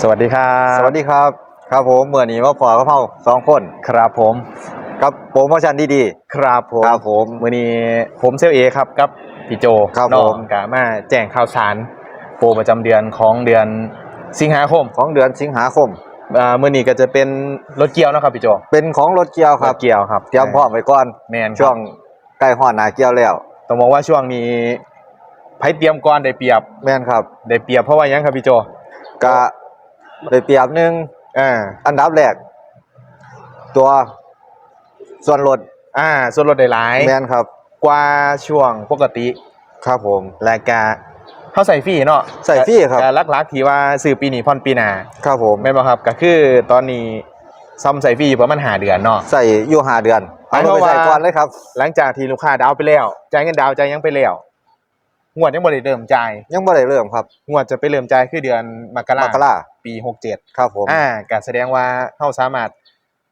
สวัสดีครับสวัสดีครับ ครับผมเมื่อนี้มาพอกับเฮาสองคนครับผมกับโปรโมชั่นดีครับผมครับผมวันนี้ผมเซลเอครับกับพี่โจครับน้องผมกามาแจ้งข่าวสารโปรประจำเดือนของเดือนสิงหาคมๆของเดือนสิงหาคมอ่ามื่อนี้ก็จะเป็นรถเกี่ยวเนาะครับพี่โจเป็นของรถเกี่ยวครรับถเกี่ยวครับเตรียมพร้อมไว้ก่อนแมนครับช่วงใกล้ฮอดหน้าเกี่ยวแล้วต้องบอกว่าช่วงนี้ไผเตรียมก่อนได้เปรียบแม่นครับได้เปรียบเพราะว่าหยังครับพี่โจกะ ได้เปรียบหนึงอ่าอันดับแรก ตัวส่วนลดอ่า ส่วนลดได้หลายแม่นครับ กว่าช่วงปกติ ครับผมและกาเขาใส่ฟรีเนาะใส่ฟรีครับแต่ลักๆที่ว่าซื้อปีนี้ผ่อนปีหน้าครับผมแม่นบ่ครับก็คือตอนนี้ซ่อมใส่ฟรีอยู่ประมาณหาเดือนเนาะใส่อยู่ห้าเดือนหมาเอายความไปใส่ว่าก่อนเลยครับ หลังจากที่ลูกค้าดาวน์ไปแล้วจ่ายเงินดาวน์จ่ายหยังไปแล้ว งวดยังบ่ได้เริ่มจ่ายยังบ่ได้เริ่มครับงวดจะไปเริ่มจ่ายคือเดือนมกรามกราปี67ครับผมอ่าก็แสดงว่าเฮาสามารถ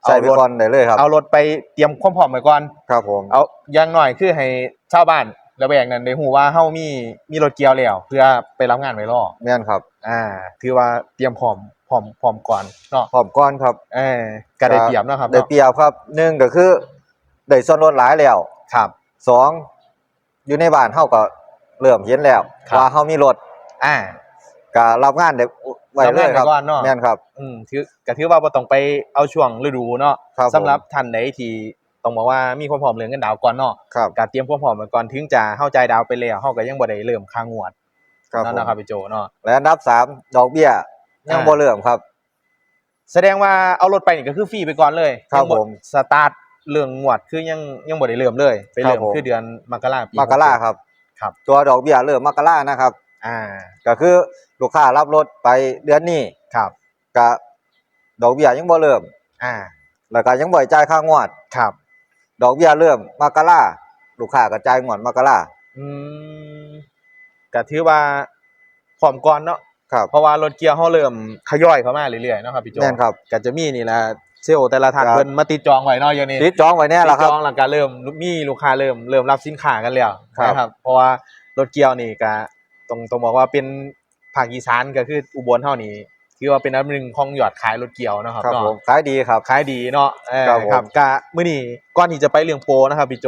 ใส่ไปรถก่อนได้เลยครับ เอารถไปเตรียมความพร้อมไว้ก่อนครับผมเอาอย่างน้อยคือให้ชาวบ้านระแวกนั้นได้ฮู้ว่าเฮามีมีรถเกี่ยวแล้วเพื่อไปรับงานไว้รอแม่นครับ อ่า ถือว่าเตรียมพร้อมพร้อมพร้อมก่อนเนาะพร้อมก่อนครับเออก็ได้เปรียบเนาะครับได้เนาะเปรียบครับหนึ่งก็คือได้ส่วนลดหลายแล้วครับสองอยู่ในบ้านเฮาก็ เริ่มเห็นแล้วครับ ว่าเฮามีรถอ่า ก็รับงานได้ไว้เลยครับรับงานไว้ก่อนเนาะ แม่นครับ อืมถือก็ถือว่าบ่ต้องไปเอาช่วงฤดูเนาะครับผม สำหรับท่านใดที่ต้องบอกว่ามีความพร้อมเรื่องเงินดาวน์ก่อนเนาะครับการเตรียมความพร้อมไว้ก่อนถึงจะเข้าใจายดาวน์ไปแล้วเฮาก็ยังบ่ได้เริ่มค่างวดครับนั่นผมนะครับพี่โจเนาะ และอันดับสามดอกเบี้ยยังอ่า บ่เริ่มครับ แสดงว่าเอารถไปนี่ก็คือฟรีไปก่อนเลยครับยังผมสตาร์ทเรื่องงวดคือยังยังบ่ได้เริ่มเลย ไปเริ่มครับผม คือเดือนมกราปีมกราครับ ครับ ตัวดอกเบี้ยเริ่มมกรานะครับ อ่า ก็คือลูกค้ารับรถไปเดือนนี้ครับก็ดอกเบี้ยยังบ่เริ่ม อ่า แล้วก็ยังบ่ได้จ่ายค่างวด ครับ ดอกเบี้ยเริ่มมกราลูกค้าก็จ่ายงวดมกราอืมก็ถือว่าพร้อมก่อนเนาะครับ เพราะว่ารถเกียร์เขาเริ่มขย่อยเข้ามาเรื่อยๆเนาะครับพี่โจแม่นครับ ก็จะมีนี่แหละ เซลล์แต่ละท่านครับเพิ่นมาติดจองไว้เนาะอย่างนี้ติดจองไว้แน่แล้วคติรัดบจองแล้วก็เริ่มมีลูกค้าเริ่มเริ่มรับสินค้ากันแล้วครับนะครับ เพราะว่ารถเกียร์นี่ก็ต้องต้องบอกว่าเป็นภาคอีสานก็คืออุบลเท่านี้ถือว่าเป็นอันดับหนึ่งของยอดขายรถเกียวนะครับครับเนาะผมขายดีครับขายดีเนาะเออครับผมครับกะมื้อนี้ก่อนที่จะไปเรื่องโปรนะครับพี่โจ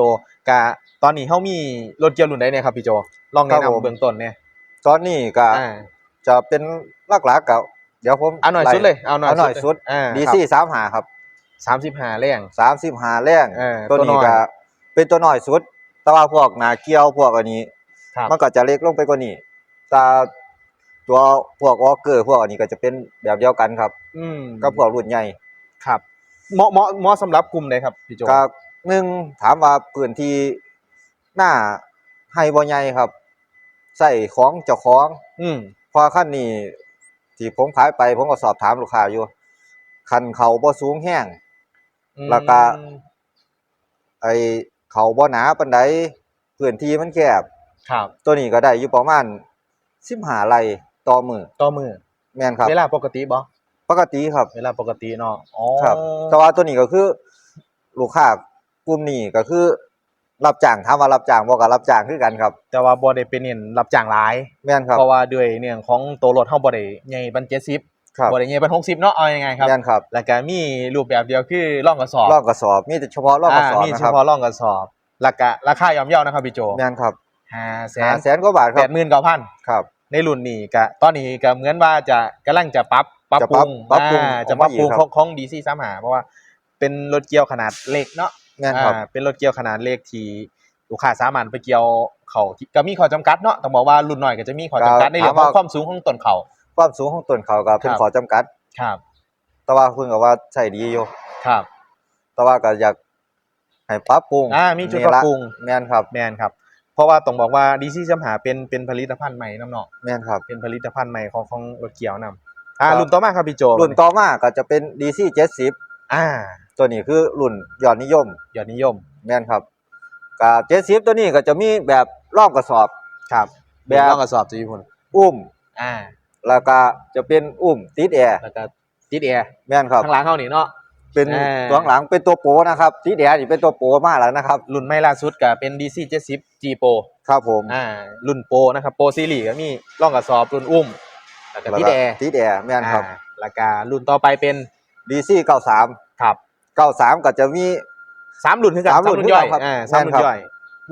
กะตอนนี้เฮามีรถเกียวรุ่นใดเนี่ยครับพี่โจลองแนะนำเบื้องต้นเนี่ยตอนนี้ก็อ่าจะเป็นหลักๆกับ เดี๋ยวผมเอาหน่อยไสุดเลยเอาหน่อยเอาหน่อยสุดอ่าดีซี่สามหาครับสามสิบห้าแรงสามสิบหาแรงเออตัวตัวน้นี้อยก็เป็นตัวน้อยสุด แต่ว่าพวกหนาเกี้ยวพวกอันนี้ครับมันก็จะเล็กลงไปกว่านี้แต่ตัวพวกวอลเกอร์พวกอันนี้ก็จะเป็นแบบเดียวกันครับ อืมก็พวกรุ่นใหญ่ครับเหมาะเหมาะเหมาะสำหรับกลุ่มใดครับพี่โจก็หนึ่งถามว่าพื้นที่หน้าให้บ่ใหญ่ครับ ใส่ของเจ้าของ อืมพอขั้นนี้ ที่ผมขายไปผมก็สอบถามลูกค้าอยู่ คันเขาบ่สูงแห้งแล้วก็ไอเขาบ่หนาปานใดพื้นที่มันแคบครับ ตัวนี้ก็ได้อยู่ประมาณ15ไร่ต่อมือต่อมือแม่นครับ เวลาปกติบ่ปกติครับ เวลาปกติเนาะอ๋อครับ แต่ว่าตัวนี้ก็คือ ลูกค้ากลุ่มนี้ก็คือ รับจ้างถามว่ารับจ้างบ่ก็รับจ้างคือกันครับ แต่ว่าบ่ได้เป็นเน้นรับจ้างหลาย แม่นครับเพราะว่าด้วยเรื่องของตัวรถเฮาบ่ได้ใหญ่ปาน70ครับบ่ได้ใหญ่ปาน60เนาะเอายังไงครับแม่นครับ แล้วก็มีรูปแบบเดียวคือร่องกระสอบร่องกระสอบมีแต่เฉพาะร่องกระสอบมีนะเฉครับพาะร่องกระสอบแล้วก็ราคาย่อมเยานะครับพี่โจแม่นครับ5แสห้านแสนกว่าบาทครับ89,000ครับในรุ่นนี้ก็ตอนนี้ก็เหมือนว่าจะกำลังจะปรับปรับจะปปรัรุบงปรับปรุงอ่าออกจะปรับปรุงมาอีกขครัอบงของดีซีสามหาเพราะว่าเป็นรถเกี่ยวขนาดเล็กเนาะ แม่นครับอ่าเป็นรถเกี่ยวขนาดเล็กที่ลูกค้าสามารถไปเกี่ยวเขาที่ก็มีข้อจำกัดเนาะต้องบอกว่ารุ่นหน่อยก็จะมีข้อจำกัดในเรื่องของความสูงของต้นเขาความสูงของต้นเขาก็เป็นครับขอจำกัดครับ แต่ว่าเพิ่นก็ว่าใช้ดีอยู่ครับ แต่ว่าก็อยากให้ปรับปรุงอ่ามีจุดปรับปรุงแม่นครับแมนครับเพราะว่าต้องบอกว่าดีซีสามหาเป็นเป็นผลิตภัณฑ์ใหม่น้ำเนาะแม่นครับเป็นผลิตภัณฑ์ใหม่ของของรถเกี่ยวนำอ่าครับรุ่นต่อมาครับพี่โจรุ่นต่อมาก็จะเป็น DC 70อ่า ตัวนี้คือรุ่นยอดนิยม ยอดนิยมแม่นครับก็70ตัวนี้ก็จะมีแบบรอบกระสอบ ครับแบบร่องกระสอบจะญี่ปุ่นอุ้ม อ่าแล้วก็จะเป็นอุ้มติดแอร์แล้วก็ติดแอร์แม่นครับ ข้างหลังเขานี่เนาะ เป็นอ่า ตัวหลังเป็นตัวโปรนะครับติดแอร์นี่เป็นตัวโปรมากแล้วนะครับ รุ่นใหม่ล่าสุดก็เป็น DC 70 G Pro ครับผมอ่า รุ่นโปรนะครับโปรซีรีส์ก็มีร่องกระสอบรุ่นอุ้ม แล้วก็ติดแอร์ติดแอร์แม่นครับ อ่าแล้วก็รุ่นต่อไปเป็น DC 93ครับ 93ก็จะมี สามรุ่นคือกันสามรุ่นย่อยคือกันครับอ่าสามรุ่นแม่นครับ ย่อย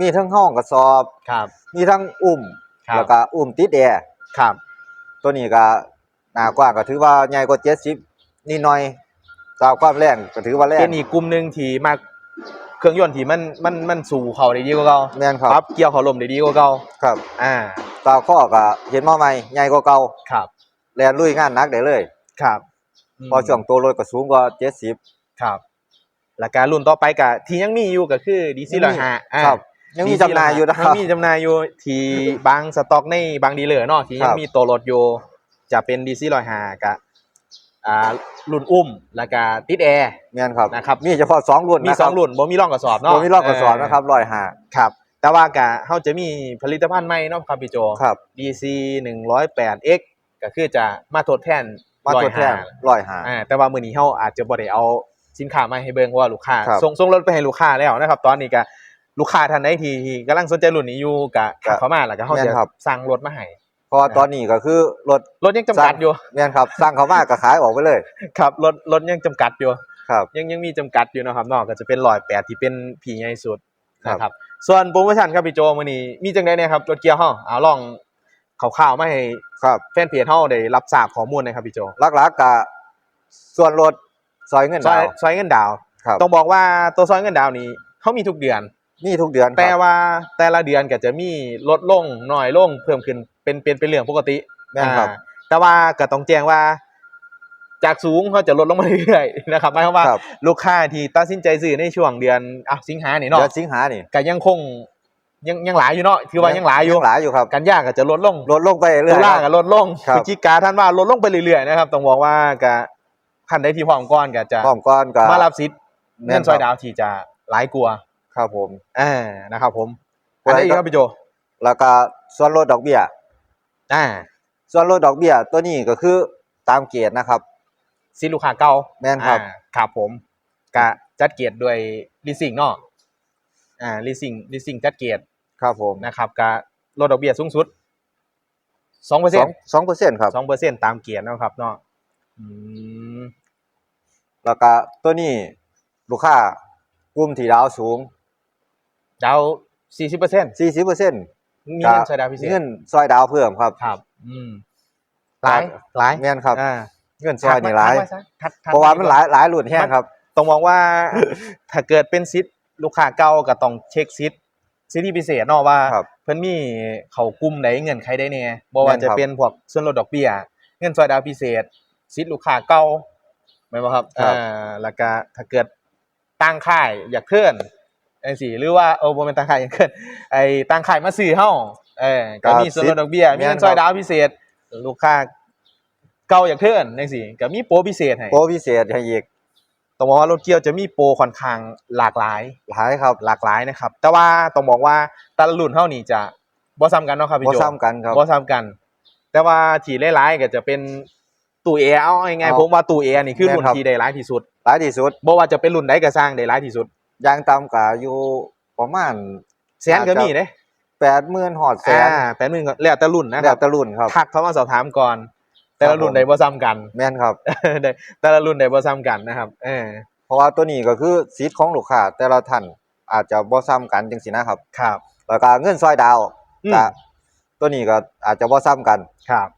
มีทั้งห้องกระสอบ ครับ มีทั้งอุ้มครับ แล้วก็อุ้มติดแอร์ครับ ตัวนี้ก็หน้ากว้างก็ถือว่าใหญ่กว่า70นิดหน่อยตามความแรงก็ถือว่าแรงเป็นอีกกลุ่มหนึ่งที่มากเครื่องยนต์ที่มันมันมันสู่เขาได้ดีกว่าเก่าแม่นคปรัรับบเกี่ยวเขาลมได้ดีกว่าเก่าครับอ่า ตาข้อก็เห็นมาใหม่ใหญ่กว่าเก่าครับ แลนลุยงานหนักได้เลย ครับมพอช่วงตัวรถก็สูงกว่า70ครับ แล้วการรุ่นต่อไปกับที่ยังมีอยู่ก็คือดีซียังมีร้อยห้าครับ ยังมีจำหน่ายอยู่นะคยัรับงมีจำหน่ายอยู่ที่บางสต็อกในบางดีลเลอร์เนาะที่ครัยังบมีตัวรถอยู่จะเป็นดีซีร้อยห้ากับอ่ารุ่นอุ้มแล้วก็ติดแอร์แม่นครับนะครับมีเฉพาะสองรุ่นมีนะคสรัอบงรุ่นบ่มีร่องกระสอบเนาะตัวมีรอบกระสอบนะครับร้อยห้าครับแต่ว่ากะเขาจะมีผลิตภัณฑ์ใหม่เนาะครับพี่โจครับ DC 108X ก็คือจะมาทดแทนมาทดแทน105ร้อยห้าอ่าแต่ว่ามื้อนี้เฮาอาจจะบ่ได้เอา สินค้ามาให้เบิ่งเพราะว่าลูกค้าครับส่งส่งรถไปให้ลูกค้าแล้วนะครับ ตอนนี้ก็ลูกค้าท่านใดที่ที่กำลังสนใจรุ่นนี้อยู่ก็ทักเข้ามาแล้วก็เฮาแม่จะนครับสั่งรถมาให้เพราะว่าตอนนี้ก็คือรถรถยังจำกัดอยู่แม่นครับสร้างเขามากก็ขายออกไปเลย ครับรถรถยังจำกัดอยู่ครับยังยังมีจำกัดอยู่นะครับเนอกก็จะเป็น108ที่เป็นผีใหญ่สุดครับนะครับส่วนโปรโมชั่นครับพี่โจมื้อนี้มีจังได๋เนี่ยครับรถเกียร์เฮาเอาลองข่าวๆมาให้ครับแฟนเพจเฮาได้รับทราบข้อมูลหนะครับพี่โจหลักๆก็ส่วนลด ซอยเงินซอดายว ซอยเงินดาวน์ครับ ต้องบอกว่าตัวซอยเงินดาวน์นี้เขามีทุกเดือนมีทุกเดือนคแต่รับว่าแต่ละเดือนก็จะมีลดลงน้อยลงเพิ่มขึ้นเป็นเป็นเป็นเรื่องปกติแม่นครับ อ่าแต่ว่าก็ต้องแจ้งว่า จากสูงเขาจะลดลงมาเรื่อยๆนะครับหมายความว่าครับ ลูกค้าที่ตัดสินใจซื้อในช่วงเดือนอะสิงหานี่เดืเนาะอนสิงหานี่ก็ยังคงยังยังหลายอยู่เนาะถือว่ายังหลายอยู่หลายอยู่ครับกันยาก็จะลดลงลดลงไปเรื่ตุอยลาๆคก็รับลดลงครับ พฤศจิกาท่านว่าลดลงไปเรื่อยๆนะครับต้องบอกว่าก็ ท่านใดที่พร้อมก่อนก็จะพร้อมก่อนก็มารับสิทธิ์แม่เงินนครับซอยดาวที่จะหลายกลัวาครับผมอ่านะครับผมไว้อันนี้ก็ครับพี่โจแล้วก็ส่วนลดดอกเบี้ยอ่าส่วนลดดอกเบี้ยตัวนี้ก็คือตามเกณฑ์นะครับสิทธิ์ลูกค้าเก่าแม่นครับอ่าครับผมกะจัดเกียรติด้วยลีซิ่งเนาะอ่าลีซิ่งลีซิ่งจัดเกียรติครับผมนะครับกะลดดอกเบี้ยสูงสุดสองเปอร์สเซ็นองต์สองเปอร์เซ็นต์ครับสองเปอร์เซ็นต์ตามเกียรติเนาะครับเนาะอืม แล้วก็ตัวนี้ลูกค้ากลุ่มที่ดาวสูง ดาวสี่สิบเปอร์เซ็นต์40เปอร์เซ็นต์มีเงินซอยดาวพิเศษเงินซอยดาวเพิ่มครับครับ อืมหลายหลายแม่นครับ อ่าเงินซอยนี่หลายทักมซะทักทักเพราะว่ามันหลายหลายรุ่นแห้งครับ ต้องมองว่า ถ้าเกิดเป็นซิทลูกค้าเก่าก็ต้องเช็คซิทซิทที่พิเศษเนาะว่า ครับ เพิ่นมีเขากลุ่มไหนเงินใครได้แน่บ่ว่าแม่นจะครับเป็นพวกส่วนลดดอกเบี้ย เงินซอยดาวพิเศษ ซิทลูกค้าเก่า แม่นบ่ครับครับ อ่าแล้วก็ถ้าเกิดตั้งค่ายอยากเคลื่อนจังซี่หรือว่าเออบ่แม่นตั้งค่ายอยากเคลื่อนไอ้ตั้งค่ายมาซื้อเฮาเออก็มีส่วนลดดอกเบี้ยมีเงินซอยดาวพิเศษ ลูกค้าเก่าอยากเคลื่อนจังซี่ก็มีโปรพิเศษให้โปรพิเศษให้อีกต้องบอกว่ารถเกียวจะมีโปรค่อนข้างหลากหลาย หลายครับหลากหลายนะครับ แต่ว่าต้องบอกว่าแต่ละรุ่นเท่านี้จะบ่ซ้ำกันเนาะครับพี่บ่โจซ้ำกันครับบ่ซ้ำกัน แต่ว่าที่หลายๆก็จะเป็น ตู้แอร์เอาง่ายๆเอาผมว่าตู้แอร์นี่คือแม่นรุ่นครับ ที่ได้หลายที่สุดหลายที่สุดบ่ว่าจะเป็นรุ่นใดก็สร้างได้หลายที่สุดยางต่ำก็อยู่ประมาณ แสนก็มีเด้80,000ฮอดแสอ่านแต่หนึงก็แล้วแต่รุ่นนะคแล้รัวบแต่รุ่นครับ ทักเข้ามาสอบถามก่อน แต่ละรุ่นผม ได้บ่ซ้ำกัน แม่นครับ ได้แต่ละรุ่นได้บ่ซ้ำกันนะครับเออเพราะว่าตัวนี้ก็คือสิทธิ์ของลูกค้าแต่ละท่านอาจจะบ่ซ้ำกันจังซี่นะครับครับแล้วก็เงินซอยดาวอืมก็ตัวนี้ก็อาจจะบ่ซ้ำกันครับ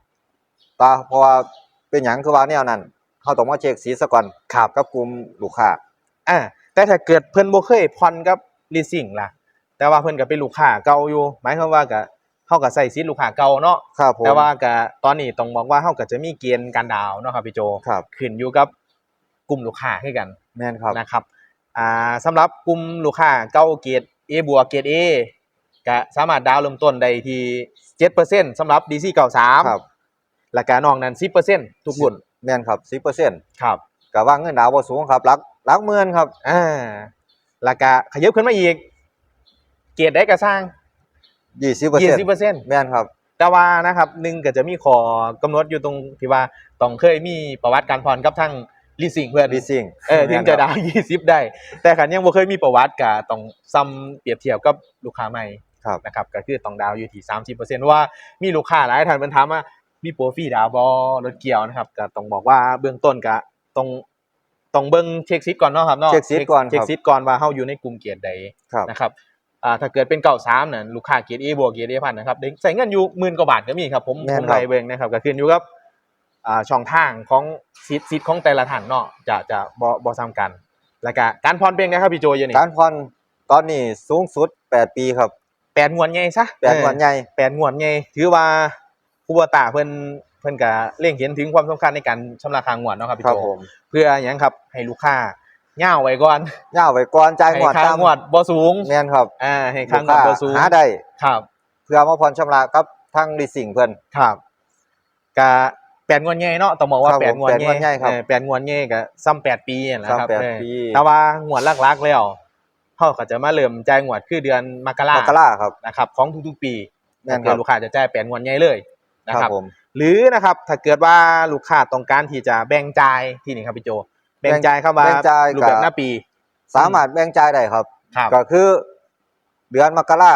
ตาเพราะว่า เป็นหยังคือว่าแนวนั้นเฮาต้องมาเช็คสีซะก่อนครับกับกลุ่มลูกค้าอ่าแต่ถ้าเกิดเพิ่นบ่เคยผ่อนกับลีสซิ่งล่ะ แต่ว่าเพิ่นก็เป็นลูกค้าเก่าอยู่ หมายความว่าก็เฮาก็ใส่สิทธิ์ลูกค้าเก่าเนาะครับผมแต่ว่าก็ตอนนี้ต้องบอกว่าเฮาก็จะมีเกณฑ์การดาวน์เนาะครับพี่โจครับ ขึ้นอยู่กับกลุ่มลูกค้าคือกันแม่นครับ นะครับอ่าสำหรับกลุ่มลูกค้าเก่าเกรด A บวกเกรด A ก็สามารถดาวน์เริ่มต้นได้ที่7%สำหรับ DC 93 ครับ แล้วก็นอกนั้น10%ทุกรุ่นแม่นครับ10%ครับก็ว่าเงินดาวบ่สูงครับหลักหลักหมื่นครับอ่าแล้วก็ขยับขึ้นมาอีก เกรดได้ก็สร้าง20% 20%แม่นครับ แต่ว่านะครับหนึ่งก็จะมีขอกำหนดอยู่ตรงที่ว่าต้องเคยมีประวัติการผ่อนกับทางลีซิ่งเพื่อน leasing เออถึงจะดาว20ได้ แต่ขันยังบ่เคยมีประวัติก็ต้องซ้ำเปรียบเทียบกับลูกค้าใหม่ครับนะครับก็คือต้องดาวอยู่ที่30%เพราะว่ามีลูกค้าหลายท่านเพิ่นถามว่า มีโปรฟรีดาวบอรถเกี่ยวนะครับก็ต้องบอกว่าเบื้องต้นก็ต้องต้องเบิ่งเช็คซิทก่อนเนาะครับเนาะเช็คซิทก่อนครับเช็คซิทก่อนว่าเฮาอยู่ในกลุ่มเกียรติใดครับนะครับอ่าถ้าเกิดเป็นเก่าสามเนี่ยลูกค้าเกียรติเอบวกเกียรติเอพันนะครับได้ใส่เงินอยู่หมื่นกว่าบาทก็มีครับผมแม่นผมครับไล่เบิ่งนะครับก็ขึ้นอยู่กับอ่าช่องทางของซิทซิทของแต่ละท่านเนาะจะจะบ่บ่ซ้ำกัน แล้วก็การผ่อนเป็นไงครับพี่โจอยู่นี่การผ่อนตอนนี้สูงสุด 8 ปีครับแปดงวดใหญ่ซะแปดงวดใหญ่แปดงวดใหญ่ถือว่า ผู้บ่ตาเพิ่นเพิ่นก็เล็งเห็นถึงความสำคัญในการชำระค่างวดเนาะครับพี่ครัโจบผมเพื่อหยังครับให้ลูกค้าย่าวไว้ก่อนย่าไว้ก่อนจ่ายให้งวดค่าตามงวดบ่สูงแม่นครับอ่าให้ลูค่ากงวค้าดบ่สูงหาได้ครับ เพื่อมาผ่อนชำระกับทางลีสซิ่งเพิ่น ครับกะแปดงวดใหญ่เนาะต้องบอกว่าครับแปดงวดแปดงวดใหญ่ครับเออแปดงวดใหญ่ก็ซ้ำแปดปีนั่นแหละครับซ้ำแปดเออปี แต่ว่างวดลักๆแล้วเขาก็จะมาเริ่มจ่ายงวดคือเดือนมกรามกราครับ นะครับของทุกๆปีแม่นครับเกิดลูกค้าจะจ่ายแปดงวดใหญ่เลย นะคครัรับบผมหรือนะครับถ้าเกิดว่าลูกค้าต้องการที่จะแบ่งจ่ายที่นี่ครับพี่โจ แบ่งจ่ายเข้ามาแบ่งจ่ายรูปแบบกับหน้าปี สามารถแบ่งจ่ายได้ครับครับ ก็คือเดือนมกรา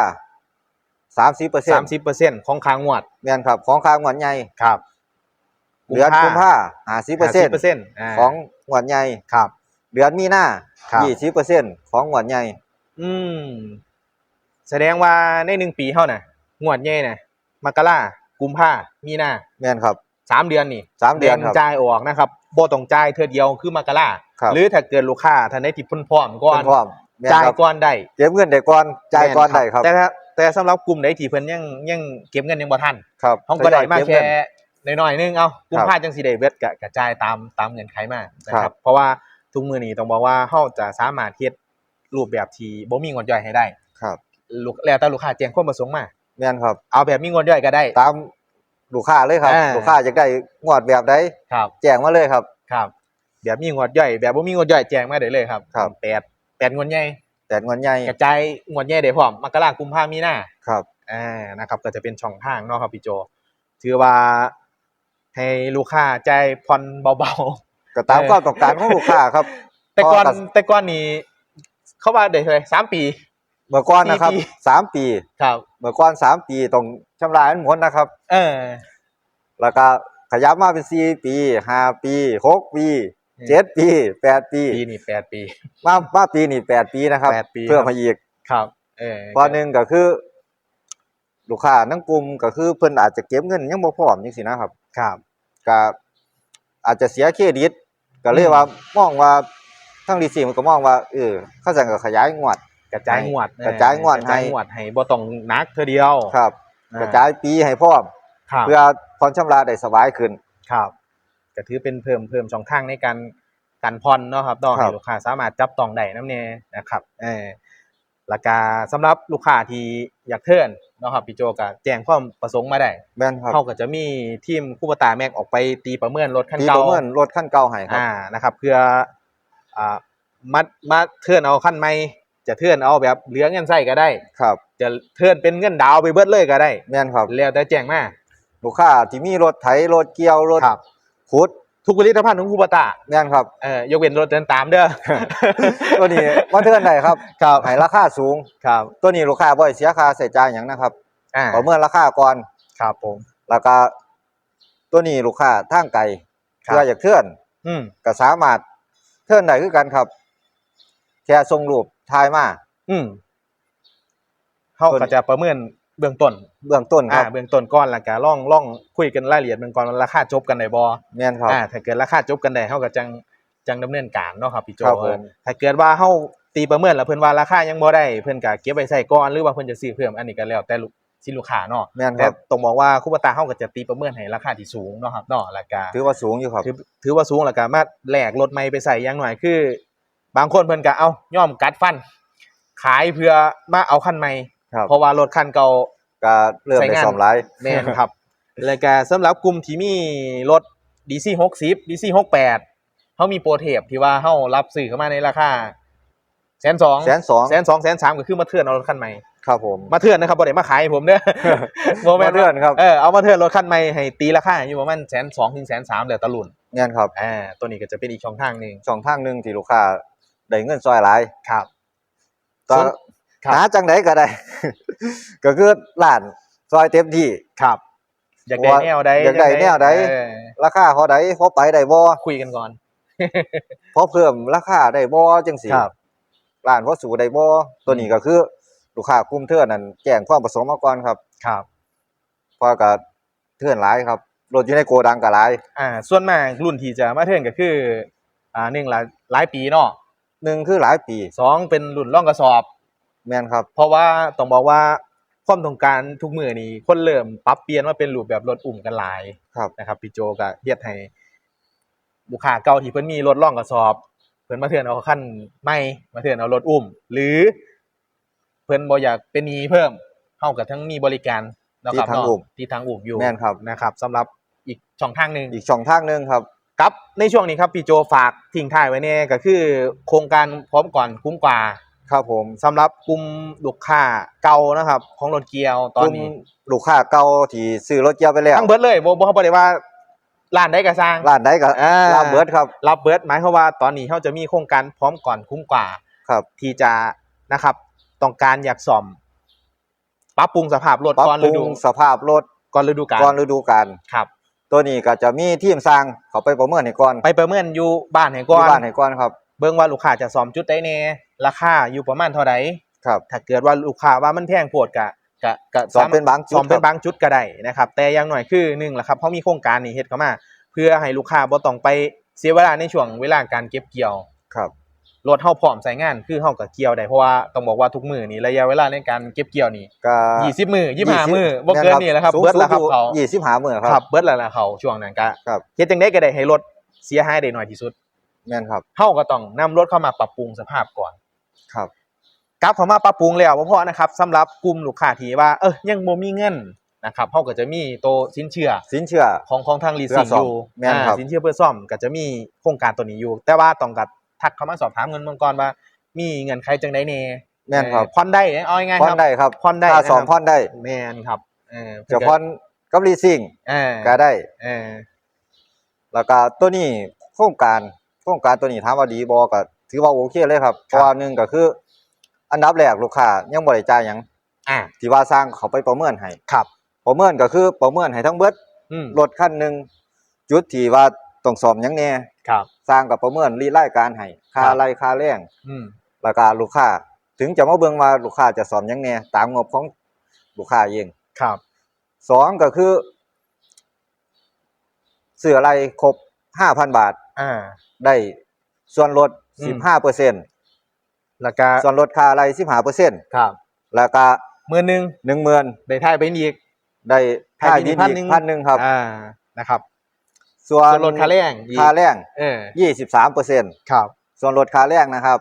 สามสิบเปอร์เซ็นสามต์สิบเปอร์เซ็นต์ของค้างงวดแม่นครับ ของค้างงวดใหญ่ครับเดือนกุมภาห้าสิบเปอร์เซ็นต์เปอร์เซ็นต์ของงวดใหญ่ครับ เดือนมีนาครับยี่สิบเปอร์เซ็นต์ของงวดใหญ่ อืม แสดงว่าในหนึ่งปีเท่าน่ะ งวดใหญ่น่ะมกรา กุมภามีนาแม่นครับ สามเดือนนี่สามเดือนครับแบ่งจ่ายออกนะครับบ่ต้องจ่ายเทื่อเดียวคือมกราครับหรือถ้าเกิดลูกค้าท่านใดที่เพิ่นพร้อมก่อนเพิ่นพร้อมแม่นจ่ายครับก่อนได้เก็บเงินได้ก่อนจ่ายก่อนได้ครับ แต่ถ้าแต่สำหรับกลุ่มใดที่เพิ่นยังยังเก็บเงินยังบ่ทันครับห้องก็ได้มาทยอยเบแค่เงินน้อยๆนึงเอากุมครับภาจังสิได้เบิดก็กระจายตามตามเงื่อนไขมานะคครัรับบเพราะว่าทุกมื้อนี้ต้องบอกว่าเฮาจะสามารถเฮ็ดรูปแบบที่บ่มีงวดย่อยให้ได้ ครับลูกแล้วแต่ลูกค้าแจ้งความประสงค์มา แม่นครับ เอาแบบมีงวดย่อยก็ได้ ตามลูกค้าเลยครับ อ่า ลูกค้าอยากได้งวดแบบใดครับ แจ้งมาเลยครับ ครับ แบบมีงวดย่อย แบบบ่มีงวดย่อยแจ้งมาได้เลยครับครับ แปดแปดงวดใหญ่แต่งวดใหญ่กระจายงวดใหญ่ได้พร้อมมกราคมกุมภาพันธ์มีนาครับ อ่านะครับก็จะเป็นช่องทางเนาะครับพี่โจ ถือว่าให้ลูกค้าใจายผ่อนเบาก็ตามเออความต้องการของลูกค้าครับ ๆ แต่ก่อนพอตัดแต่ก่อนนี้เขาว่าได้เท่าไหร่สามปี เมื่อก่อนนะครับสี่ปี สามปีครับ เมื่อก่อนสามปีต้องชำระให้หมดนะครับ เออ แล้วก็ขยับมาเป็นสี่ปีห้าปีหกปีอืม เจ็ดปีแปดปี ปีนี้แปดปี มามาปีนี่แปดปีนะครับ แปดปีเพิ่มครับ มาอีกครับ เออพอหนึ่งก็คือ ลูกค้าทั้งกลุ่มก็คือเพิ่นอาจจะเก็บเงินยังบ่พร้อมจังซี่นะครับ ครับ ก็อาจจะเสียเครดิตก็เลยอืมว่ามองว่าทั้งดีซีมันก็มองว่าเออเขาสั่งก็ขยายงวด กระจายงวดกระจายงวดกระจายให้งวดให้บ่ต้องหนักเท่อเดียวครับอ่ากระจายปีให้พร้อมครับเพื่อผ่อนชำระได้สบายขึ้นครับก็ถือเป็นเพิ่มเพิ่มช่องทางในการการผ่อนเนาะครับต้องครัให้บลูกค้าสามารถจับต้องได้นํแน่นะครับเออแล้วก็สำหรับลูกค้าที่อยากเทิร์นเนาะครับพี่โจก็แจ้งความประสงค์มาได้แม่นครับเขาก็จะมีทีมคู่ปตาแม็กออกไปตีประเมินรถคันตีเก่าประเมินรถขั้นเก่าให้ครับอ่านะครับ เพื่ออ่ามามาเทิร์นเอาคันใหม่ จะเทิร์นเอาแบบเหลือเงินใส่ก็ได้ ครับ จะเทิร์นเป็นเงินดาวน์ไปเบิดเลยก็ได้แม่นครับแล้วแต่แจ้งมาลูกค้าที่มีรถไถรถเกี่ยวรถครับขุดทุกผลิตภัณฑ์ของคู่ปตาแม่นครับเอ่อยกเว้นรถเดินตามเด้อตัวนี้มาเทื่อนได้ครับครับให้ราคาสูงครับ ตัวนี้ลูกค้าบ่ได้เสียค่าใช้จ่ายหยังนะครับอ่าประเมินราคาก่อนครับผมแล้วก็ตัวนี้ลูกค้าทางไกลครับเพื่ออยากเทื่อน อืมก็สามารถเทื่อนได้คือกันครับ แค่ส่งรูป ถ่ายมา อืมเขาตัวนี้ก็จะประเมินเบื้องต้นเบื้องต้นคอ่ารับเบื้องต้นก่อนแล้วก็ล่องล่องคุยกันรายละเอียดเบื้องก่อนว่าราคาจบกันได้บ่แม่นครับ อ่าถ้าเกิดราคาจบกันได้เฮาก็จังจังดำเนินการเนาะครับพี่โจครับผม ถ้าเกิดว่าเฮาตีประเมินแล้วเพิ่นว่าราคายังบ่ได้เพิ่นก็เก็บไว้ใช้ก่อนหรือว่าเพิ่นจะซื้อเพิ่มอันนี้ก็แล้วแต่ลูกสินลูกค้าเนาะแม่นคแต่รับ ต้องบอกว่าคูปตาเฮาก็จะตีประเมินให้ราคาที่สูงเนาะครับเนาะแล้วก็ ถือว่าสูงอยู่ครับ ถือถือว่าสูงแล้วก็มาแลกรถใหม่ไปใส่อย่างหน่อยคือ บางคนเพิ่นก็เอาย่อมกัดฟัน ขายเพื่อมาเอาคันใหม่ครับเพราะว่ารถคันเก่า ก็เริ่มใช้ได้งานซ่อมหลายแม่นครับ แล้วก็สำหรับกลุ่มที่มีรถ DC 60 DC 68เขามีโปรเทปที่ว่าเฮารับซื้อเข้ามาในราคาแสนสองแสนสองแสนสองแสนสามก็คือมาเทื่อนเอารถคันใหม่ ครับผม มาเทื่อนนะครับบ่ได้มาขายให้ผมเด้อ บ่แม่มาเทื่อนครับเออเอามาเทื่อนรถคันใหม่ให้ตีราคาอยู่ประมาณแสนสองถึงแสนสามแล้วแตะลุ่นแม่นครับอ่าตัวนี้ก็จะเป็นอีกช่องทางหนึงช่องทางหนึงที่ลูกค้า ได้เงินซอยหลายครับตอนส่วนครับหาจังไดก็ได้ ก็คือร้านซอยเต็มที่ครับ อยากได้แนวใดอยากได้แนวใดเออราคาพอใดพอไปได้บ่คุยกันก่อนพอเพิ่มราคาได้บ่จังซี่ครับร้านพอสู่ได้บ่ตัวนี้ก็คือลูกค้ากลุ่มเทื่อนนั่นแจ้งความประสงค์มาก่อนครับ ครับเพราะก็เทื่อนหลายครับรถอยู่ในโกดังก็หลายอ่า ส่วนมากรุ่นที่จะมาเทิร์นก็คือ อ่าหนึ่งหลายหลายปีเนาะ หนึ่งคือหลายปีสองเป็นรุ่นร่องกระสอบ แม่นครับ เพราะว่าต้องบอกว่าความต้องการทุกมือนี้คนเริ่มปรับเปลี่ยนมาเป็นรูปแบบรถอุ่มกันหลายครับนะครับพี่โจก็เฮ็ดให้ลูกค้าเก่าที่เพิ่นมีรถร่องกระสอบ เพิ่นมาเทื่อนเอาคันใหม่มาเทื่อนเอารถอุ้มหรือ เพิ่นบ่อยากเป็นหนี้เพิ่มเฮาก็ทั้งมีบริการเนาะครับที่ทางเนาะอุ้มที่ทางอุ้มอยู่แม่นครับนะครับสำหรับอีกช่องทางหนึงอีกช่องทางหนึงครับ ครับในช่วงนี้ครับพี่โจฝากทิ้งท้ายไว้เนี่ยก็คือโครงการพร้อมก่อนคุ้มกว่า ครับผมสำหรับกลุ่มลูกค้าเก่านะครับ ของรถเกียวตอนนี้กลุ่มลูกค้าเก่าที่ซื้อรถเกียวไปแล้วทั้งเบิดเลยบ่บ่เขาบ่ได้ว่าร้านใดก็สร้างร้านใดก็อ่าร้านเบิดครับรับเบิดหมายความว่าตอนนี้เขาจะมีโครงการพร้อมก่อนคุ้มกว่าครับ ที่จะนะครับต้องการอยากซ่อมปรับปรุงสภาพรถปรับก่อนปฤรุดูงสภาพรถก่อนฤดูกาลก่อนฤดูกาลครับ ตัวนี้ก็จะมีทีมสร้างเขาไปประเมินให้ก่อนไปประเมินอยู่บ้านให้ก่ที่อนบ้านให้ก่อนครับ เบิ่งว่าลูกค้าจะซ่อมจุดใดแน่ราคาอยู่ประมาณเท่าใดครับ ถ้าเกิดว่าลูกค้าว่ามันแพงโพดกะกะกะซ่อมเป็นบางจุดซ่อมเป็ครันบบางจุดก็ได้นะครับ แต่อย่างหน่อยคือหนึ่งแหละครับเขามีโครงการนี้เฮ็ดเข้ามา เพื่อให้ลูกค้าบ่ต้องไปเสียเวลาในช่วงเวลาการเก็บเกี่ยว ครับ รถเฮาพร้อมใช้งานคือเฮาก็เกี่ยวได้เพราะว่าต้องบอกว่าทุกมื้อนี้ระยะเวลาในการเก็บเกี่ยวนี่ก็20มื้อ25มื้อบ่เกินนี่แหละครับสูงเบิดแล้วครับสูงอยู่เขายี่สิบห้ามื้อคครัรับบเบิดแล้วล่ะเขาช่วงนั้นก็ครับเฮ็ดจังได๋ก็ได้ให้รถเสียหายได้น้อยที่สุดแม่นครับเฮาก็ต้องนำรถเข้ามาปรับปรุงสภาพก่อนครับกลับเข้ามาปรับปรุงแล้วบ่พอนะครับสำหรับกลุ่มลูกค้าที่ว่าเอ้ยยังบ่มีเงินนะครับเฮาก็จะมีโตวสินเชื่อ สินเชื่อของของทางลีสเพื่ซิ่องซ่อมอยู่แม่นครับอ่าสินเชื่อเพื่อซ่อมก็จะมีโครงการตัวนี้อยู่ แต่ว่าต้องกับ ทักเข้ามาสอบถามเงินเมืองก่อนว่า มีเงินใครจังได๋แน่แม่นครับเอ่อผ่อนได้เอาง่ายๆผ่อคนรับได้ครับผ่อนได้ค่าสองนะครับผ่อนได้แม่นครับเออจะผ่อนกับลีสซิ่งเออก็ได้เออแล้วก็ตัวนี้โครงการโครงการตัวนี้ถามว่าดีบ่ก็ถือว่าโอเคเลยครับเพราะว่าหนึ่งก็คือ อันดับแรกลูกค้ายังบ่ได้จ่ายหยังอะที่ว่าสร้างเขาไปประเมินให้ครับ ประเมินก็คือประเมินให้ทั้งเบิดอืมรถคันหนึงจุดที่ว่า ต้องซ่อมหยังแน่ครับ สร้างกับประเมินรีรายการให้ค่าครับไล่ค่าแรงอืมแล้วก็ลูกค้า ถึงจะมาเบิ่งว่าลูกค้าจะซ่อมหยังแน่ตามงบของลูกค้าเองครับ สองก็คือซื้ออะไรครบ5,000บาท อ่า ได้ส่วนลดอืม15%แล้วก็ส่วนลดค่าอะไร15%ครับแล้วก็มื้อนึง10,000ได้ท่ายไปอีก ได้ค่าค่าบิบินนอีกอีก1,000พันหนึ่งครับ อ่านะครับ ส่วนส่วนลดค่าแรงอีก ค่าแรงเออ23%ครับ ส่วนลดค่าแรงนะครับ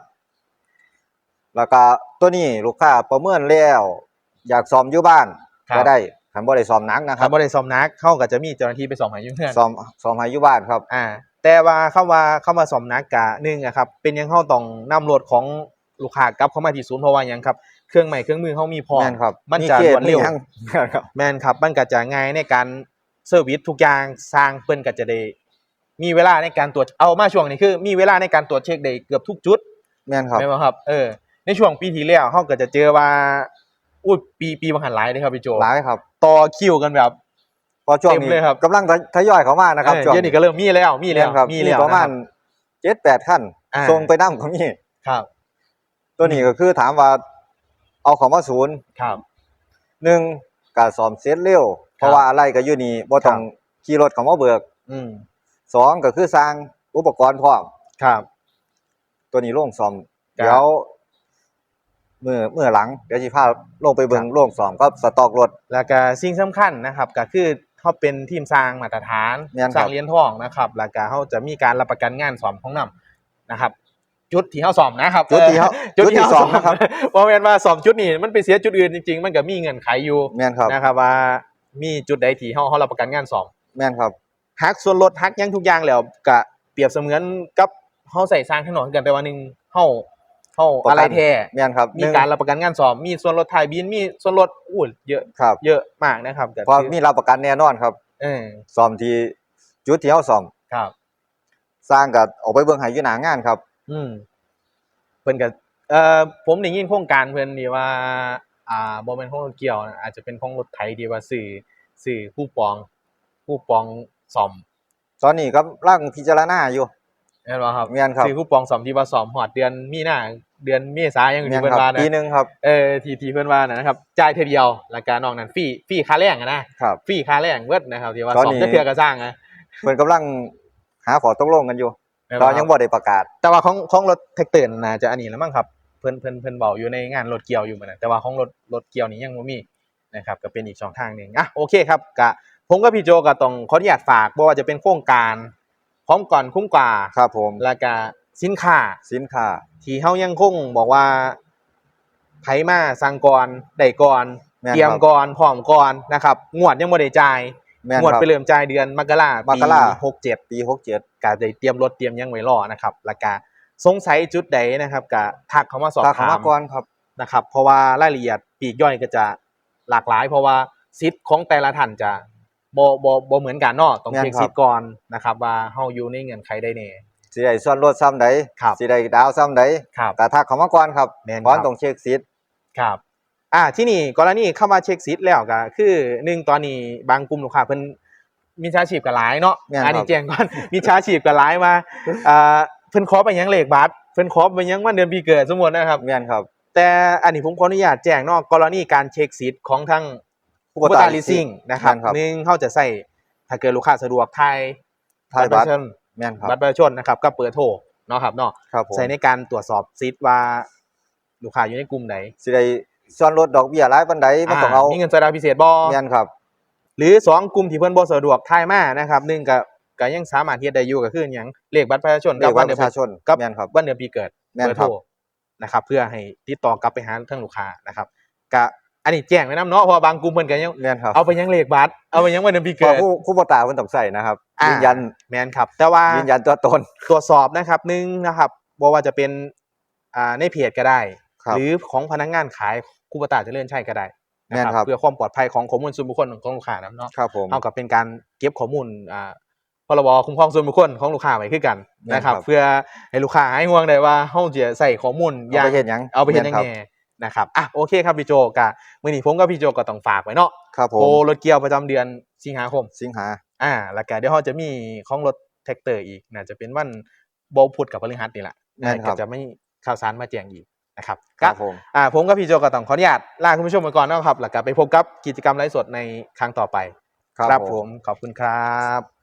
แล้วก็ตัวนี้ลูกค้าประเมินแล้วอยากซ่อมอยู่บ้านครับ ก็ได้คันบ่ได้ซ่อมหนักนะคถ้ารับบ่ได้ซ่อมนักเขาก็จะมีเจ้าหน้าที่ไปซ่อมให้อยู่เพื่อนซ่อมซ่อมให้อยู่บ้านครับ อ่า แต่ว่าเข้ามาเข้ามาซ่อมนักกะหนึ่งอะครับ เป็นหยังเฮาต้องนำรถของลูกค้ากลับเข้ามาที่ศูนย์เพราะว่าหยังครับเครื่องใหม่เครื่องมือเฮามีพร้อม แม่นครับมันจะเครวดเร็ว มีหยังครับแม่นครับมันก็จะง่ายในการ เซอร์วิสทุกอย่างสร้างเพิ่นก็จะได้มีเวลาในการตรวจเอามาช่วงนี้คือ มีเวลาในการตรวจเช็คได้เกือบทุกจุดแม่นครับแม่นบ่ครับเออในช่วงปีที่แล้วเฮาก็จะเจอว่าอุ้ยปีปีบางหันหลายเลยครับพี่โจหลายครับต่อคิวกันแบบเพอช่วงเต็มนี้เลยครับกำลังทยอยเข้ามานะครับเออช่วงเดี๋ยวนี้ก็เริ่มมีแล้วมีแล้วม่นครับมีแล้วประมาณนคบเจ็ดแปดขั้นอ่าส่งไปน้ำก็มีครับ ตัวนี้ก็คือถามว่า เอาของมาศูนย์ครับหนึ่งการซ่อมเสร็จเร็ว เพราะว่าอะไรก็อยู่นี่บ่ต้องขี่รถเข้ามาเบิก อืมสองก็คือสร้างอุปกรณ์พร้อมครับ ตัวนี้โรงซ่อมครับเดี๋ยวมือมือหลัง เดี๋ยวสิพาลงไปเบิ่งโรงซ่อมกับสต็อกรถ แล้วก็สิ่งสำคัญนะครับ ก็คือเขาเป็นทีมสร้างมาตรฐานแม่นครับสร้างเหรียญทองนะครับแล้วก็เขาจะมีการรับประกันงานสอมของนำนะครับ จุดที่เขาสอมนะครับ จุดที่เขาเออจุดที่จุดที่เขาสสออมมนะนะคครัรับบเพราะแม่นว่าสอมจุดนี้มันไปเสียจุดอื่นจริงๆ มันก็มีเงื่อนไขอยู่แม่นครับนะครับว่า มีจุดใดที่เขาเขารับประกันงานสอมแม่นครับฮักส่วนลดฮักหยังทุกอย่างแล้วก็เปรียบเสมือนกับเขาใส่สร้างถนนกันแต่ว่าหนึ่งเขาเขาประกันอะไรแท้แม่นครับมีการรับประกันงานสอมมีส่วนลดถ่ายบินมีส่วนลดอู้เยอะครับเยอะมากนะครับก็เพราะคือมีรับประกันแน่นอนครับเออซ่อมที่จุดที่เฮาซ่อมครับ สร้างก็ออกไปเบิ่งให้อยู่หน้างานครับ อืมเพิ่นก็เอ่อผมได้ยินโครงการเพิ่นนี่ว่า อ่าบ่แม่นของรถเกี่ยวนะอาจจะเป็นของรถไถที่ว่าซื้อซื้อคูปองคูปองซ่อมตอนนี้กำลังพิจารณาอยู่แม่นบ่ครับแม่นครับซื้อคูปองซ่อมที่ว่าซ่อมฮอดเดือนมีนาเดือนเมษายนยังอแม่ยู่นเพิ่คนรับว่านะปีหนึงครับเออที่ที่เพิ่นว่านะนะครับจ่ายเทื่อเดียวแล้วก็นอกนั้นฟรีฟรีค่าแรงอะนะครับฟรีค่าแรงเบิดนะครับที่ว่าตอนซ่อมนี้จะเทื่อก็สร้างนะเพิ่นกำลังหาขอตกลงกันอยู่แม่นตบ่อนยังครับบ่ได้ประกาศ แต่ว่าของของรถแท็กเตอร์น่าจะอันนี้แล้วมั้งครับเพิ่นเพิ่นเพิ่นเบาอยู่ในงานรถเกี่ยวอยู่เหมือนกันแต่ว่าของรถรถเกี่ยวนี้ยังบ่มีนะครับก็เป็นอีกช่องทางหนึงอะโอเคครับก็ผมกับพี่โจก็ต้องขออนุญาตฝากบ่ว่าจะเป็นโครงการ พร้อมก่อนคุ้มกว่าครับผมแล้วก็สินค้าสินค้าที่เฮายังคงบอกว่าไผมาสั่งก่อนได้ก่อนแม่นเตรียมครับก่อนพร้อมก่อนนะครับงวดยังบ่ได้จ่ายแม่นงวดครับไปเริ่มจ่ายเดือนมกรามกราปี67ปี67ก็ได้เตรียมรถเตรียมหยังไว้รอนะครับแล้วก็ สงสัยจุดใดนะครับก็ทักเข้ามาสอบถ้าเข้าถามมาก่อนครับนะครับ เพราะว่ารายละเอียดปลีกย่อยก็จะหลากหลาย เพราะว่าสิทธิ์ของแต่ละท่านจะบ่บ่บ่เหมือนกันเนาะต้องแม่นเช็คครับสิทธิ์ก่อนนะครับ ว่าเฮาอยู่ในเงื่อนไขใดแน่สิได้ส่วนลดซ้ำใดครับสิได้ดาวซ้ำใดครับก็ทักเข้ามาก่อนครับแม่นก่อนครับต้องเช็คสิทธิ์ครับอ่าที่นี่กรณีเข้ามาเช็คซิทธิ์แล้วก็คือหนึ่งตอนนี้บางกลุ่มลูกค้าเพิ่นมีชาชีพกับหลายเนาะแม่นครับอันนี้แจ้งก่อนมีชาชีพกับหลายมาอ่า เพิ่นขอไปยังเลขบัตรเพิ่นขอไปยังวันเดือนปีเกิดสมมุตินะครับ แม่นครับแต่อันนี้ผมขออนุญาตแจ้งเนาะกรณีการเช็คซิทธิ์ของทั้งผู้ผู้ประตาตาลิซิ่ง leasing นะครับแม่นครับหนึ่งเขาจะใส่ถ้าเกิดลูกค้าสะดวกไทยทายบัตรประชาชนแม่นครับบัตรประชาชนนะครับก็เปิดโทรเนาะครับเนาะครับผมใส่ในการตรวจสอบซิทธิ์ว่าลูกค้าอยู่ในกลุ่มไหนสิได้ส่วนลดดอกเบี้ยหลายปานใดมันต้องเอามีเงินสดาพิเศษบ่แม่นครับ หรือสองกลุ่มที่เพิ่นบ่สะดวกทายมานะครับหนึ่งก็ ก็ยังสามารถเฮ็ดได้อยู่ก็คือหยังเลขบัตรประชาชนเลขบัตรเดืประชาชนกับแม่นครับวันเดือนปีเกิดแม่นเบอร์ครัโทบรนะครับ เพื่อให้ติดต่อกลับไปหาทางลูกค้านะครับก็อันนี้แจ้งไว้นํเนาะเพราะว่าบางกลุ่มเพิ่นก็ยังแม่นครับเอาไปยังเลขบัตรเอาไปยังวันเดือนปีเพเกิราะดผู้ผู้ประตาเพิ่นต้องใส่นะครับอ่ายืยืนยันแม่นครับ แต่ว่ายืนยันตัวตนตรวจสอบนะครับหนึ่งนะครับบ่ว่าจะเป็นอ่าในเพจก็ได้ครับหรือของพนักงานขายคูปตาเจริญชัยก็ได้นะแม่นครับเพื่อความปลอดภัยของข้อมูลส่วนบุคคลของลูกค้านํเนาะครับผมเท่ากับเป็นการเก็บข้อมูลอ่า พรบคุ้มครองส่วนบุคคลของลูกค้าไว้คือกันนะครับครับเพื่อให้ลูกค้าให้ห่วงได้ว่าเฮาจะใส่ข้อมูลอเอาย่างไปเฮ็ดหยังเอาไปเฮ็ดยังแม่ไงนครับนะครับอะโอเคครับพี่โจกะมื้อนี้ผมกับพี่โจก็ต้องฝากไว้เนาะครับผโปรมรถเกียวประจำเดือนสิงหาคม สิงหาอ่าแล้วก็เดี๋ยวเราจะมีของรถแท็กเตอร์อีกน่าจะเป็นวันบ่พุธกับพฤหัสนี่แหละแม่นครับก็จะไม่ข่าวสารมาแจ้งอีกนะครับครับก็ผมอ่าผมกับพี่โจก็ต้องขออนุญาตลาคุณผู้ชมไปก่อนเนาะครับแล้วก็ไปพบกับกิจกรรมไลฟ์สดในครั้งต่อไป ครับผมผมขอบคุณครับ